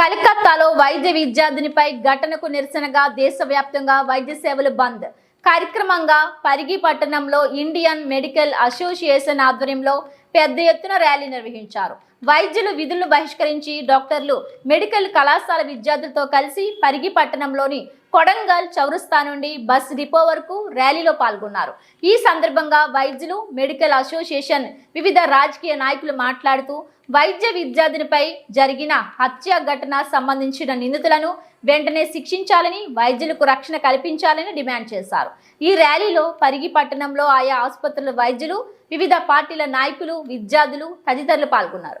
కలకత్తాలో వైద్య విద్యార్థినిపై ఘటనకు నిరసనగా దేశవ్యాప్తంగా వైద్య సేవలు బంద్. కార్యక్రమంగా పరిగి పట్టణంలో ఇండియన్ మెడికల్ అసోసియేషన్ ఆధ్వర్యంలో పెద్ద ఎత్తున ర్యాలీ నిర్వహించారు. వైద్యులు విధులను బహిష్కరించి డాక్టర్లు మెడికల్ కళాశాల విద్యార్థులతో కలిసి పరిగి పట్టణంలోని కొడంగల్ చౌరస్తా నుండి బస్ డిపో వరకు ర్యాలీలో పాల్గొన్నారు. ఈ సందర్భంగా వైద్యులు మెడికల్ అసోసియేషన్ వివిధ రాజకీయ నాయకులు మాట్లాడుతూ వైద్య విద్యార్థినిపై జరిగిన హత్య ఘటన సంబంధించిన నిందితులను వెంటనే శిక్షించాలని వైద్యులకు రక్షణ కల్పించాలని డిమాండ్ చేశారు. ఈ ర్యాలీలో పరిగి పట్టణంలో ఆయా ఆసుపత్రుల వైద్యులు వివిధ పార్టీల నాయకులు విద్యార్థులు తదితరులు పాల్గొన్నారు.